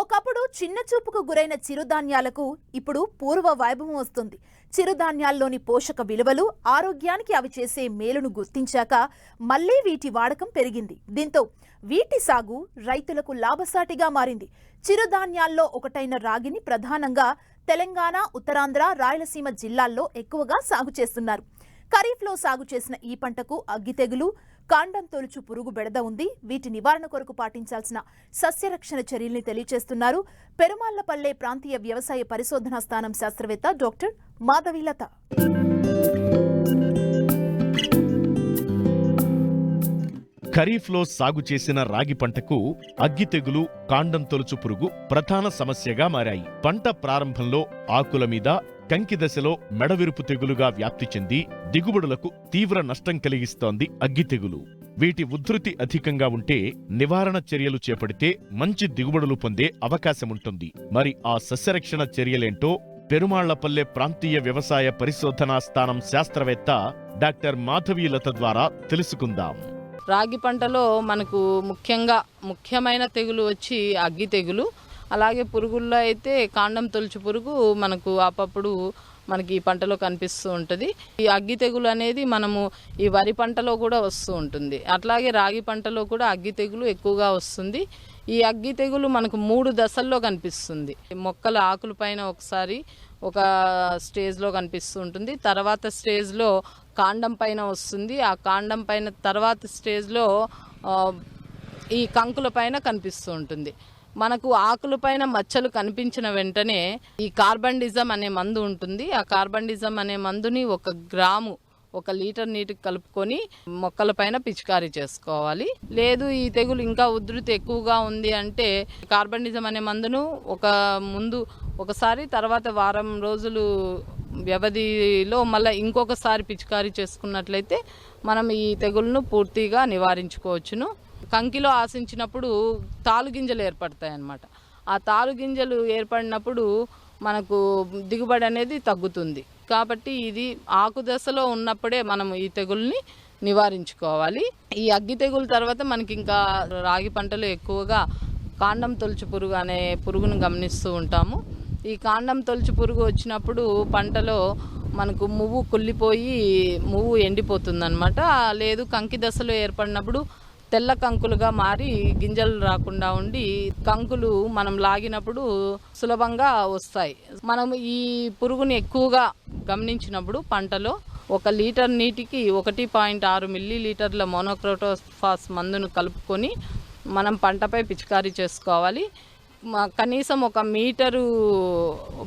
ఒకప్పుడు చిన్న చూపుకు గురైన చిరుధాన్యాలకు ఇప్పుడు పూర్వ వైభవం వస్తుంది. చిరుధాన్యాల్లోని పోషక విలువలు ఆరోగ్యానికి అవి చేసే మేలును గుర్తించాక మళ్ళీ వీటి వాడకం పెరిగింది. దీంతో వీటి సాగు రైతులకు లాభసాటిగా మారింది. చిరుధాన్యాల్లో ఒకటైన రాగిని ప్రధానంగా తెలంగాణ ఉత్తరాంధ్ర రాయలసీమ జిల్లాల్లో ఎక్కువగా సాగు చేస్తున్నారు. ఖరీఫ్లో సాగు చేసిన ఈ పంటకు అగ్గి తెగులు కాండం తొలుచు పురుగు బెడద ఉంది. వీటి నివారణ కొరకు పాటించాల్సిన సస్యరక్షణ చర్యల్ని తెలియజేస్తున్నారు పెరుమాళ్ళపల్లె ప్రాంతీయ వ్యవసాయ పరిశోధనా స్థానం శాస్త్రవేత్త డాక్టర్ మాధవీలత. ఖరీఫ్లో సాగు చేసిన రాగి పంటకు అగ్గి తెగులు కాండం తొలుచు పురుగు ప్రధాన సమస్యగా మారాయి. పంట ప్రారంభంలో ఆకుల మీద కంకి దశలో మెడవిరుపు తెగులుగా వ్యాప్తి చెంది దిగుబడులకు తీవ్ర నష్టం కలిగిస్తోంది అగ్గి తెగులు. వీటి ఉధృతి అధికంగా ఉంటే నివారణ చర్యలు చేపడితే మంచి దిగుబడులు పొందే అవకాశముంటుంది. మరి ఆ సస్యరక్షణ చర్యలేంటో పెరుమాళ్ళపల్లె ప్రాంతీయ వ్యవసాయ పరిశోధనా స్థానం శాస్త్రవేత్త డాక్టర్ మాధవీలత ద్వారా తెలుసుకుందాం. రాగి పంటలో మనకు ముఖ్యంగా ముఖ్యమైన తెగులు వచ్చి అగ్గి తెగులు. అలాగే పురుగుల్లో అయితే కాండం తొలుచు పురుగు మనకు అప్పప్పుడు మనకి ఈ పంటలో కనిపిస్తూ ఉంటుంది. ఈ అగ్గి తెగులు అనేది మనము ఈ వరి పంటలో కూడా వస్తూ ఉంటుంది. అట్లాగే రాగి పంటలో కూడా అగ్గి తెగులు ఎక్కువగా వస్తుంది. ఈ అగ్గి తెగులు మనకు మూడు దశల్లో కనిపిస్తుంది. మొక్కల ఆకుల పైన ఒకసారి ఒక స్టేజ్లో కనిపిస్తూ ఉంటుంది. తర్వాత స్టేజ్లో కాండం పైన వస్తుంది. ఆ కాండం పైన తర్వాత స్టేజ్లో ఈ కంకుల పైన కనిపిస్తూ ఉంటుంది. మనకు ఆకుల పైన మచ్చలు కనిపించిన వెంటనే ఈ కార్బండిజం అనే మందు ఉంటుంది. ఆ కార్బండిజం అనే మందుని ఒక గ్రాము ఒక లీటర్ నీటికి కలుపుకొని మొక్కల పైన పిచికారీ చేసుకోవాలి. లేదు ఈ తెగులు ఇంకా ఉధృతి ఎక్కువగా ఉంది అంటే కార్బనిజం అనే మందును ఒక ముందు ఒకసారి తర్వాత వారం రోజులు వ్యవధిలో మళ్ళీ ఇంకొకసారి పిచికారీ చేసుకున్నట్లయితే మనం ఈ తెగులను పూర్తిగా నివారించుకోవచ్చును. కంకిలో ఆశించినప్పుడు తాలుగింజలు ఏర్పడతాయి అన్నమాట ఆ తాలుగింజలు ఏర్పడినప్పుడు మనకు దిగుబడి అనేది తగ్గుతుంది. కాబట్టి ఇది ఆకు దశలో ఉన్నప్పుడే మనం ఈ తెగుల్ని నివారించుకోవాలి. ఈ అగ్గి తెగులు తర్వాత మనకి ఇంకా రాగి పంటలు ఎక్కువగా కాండం తొలుచు పురుగు అనే పురుగును గమనిస్తూ ఉంటాము. ఈ కాండం తొలుచు పురుగు వచ్చినప్పుడు పంటలో మనకు మువ్వు కుళ్ళిపోయి మువ్వు ఎండిపోతుందనమాట లేదు కంకి దశలో ఏర్పడినప్పుడు తెల్ల కంకులుగా మారి గింజలు రాకుండా ఉండి కంకులు మనం లాగినప్పుడు సులభంగా వస్తాయి. మనం ఈ పురుగుని ఎక్కువగా గమనించినప్పుడు పంటలో ఒక లీటర్ నీటికి ఒకటి పాయింట్ ఆరు మిల్లీ లీటర్ల మోనోక్రోటోఫాస్ మందును కలుపుకొని మనం పంటపై పిచికారీ చేసుకోవాలి. కనీసం ఒక మీటరు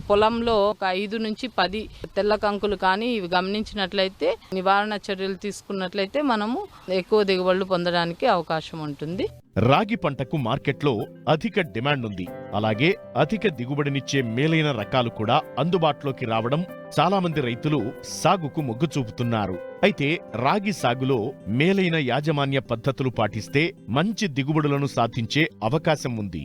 పొలంలో ఒక ఐదు నుంచి పది తెల్ల కంకులు కానీ ఇవి గమనించినట్లయితే నివారణ చర్యలు తీసుకున్నట్లయితే మనము ఎక్కువ దిగుబడులు పొందడానికి అవకాశం ఉంటుంది. రాగి పంటకు మార్కెట్లో అధిక డిమాండ్ ఉంది. అలాగే అధిక దిగుబడినిచ్చే మేలైన రకాలు కూడా అందుబాటులోకి రావడం చాలా మంది రైతులు సాగుకు మొగ్గు చూపుతున్నారు. అయితే రాగి సాగులో మేలైన యాజమాన్య పద్ధతులు పాటిస్తే మంచి దిగుబడులను సాధించే అవకాశం ఉంది.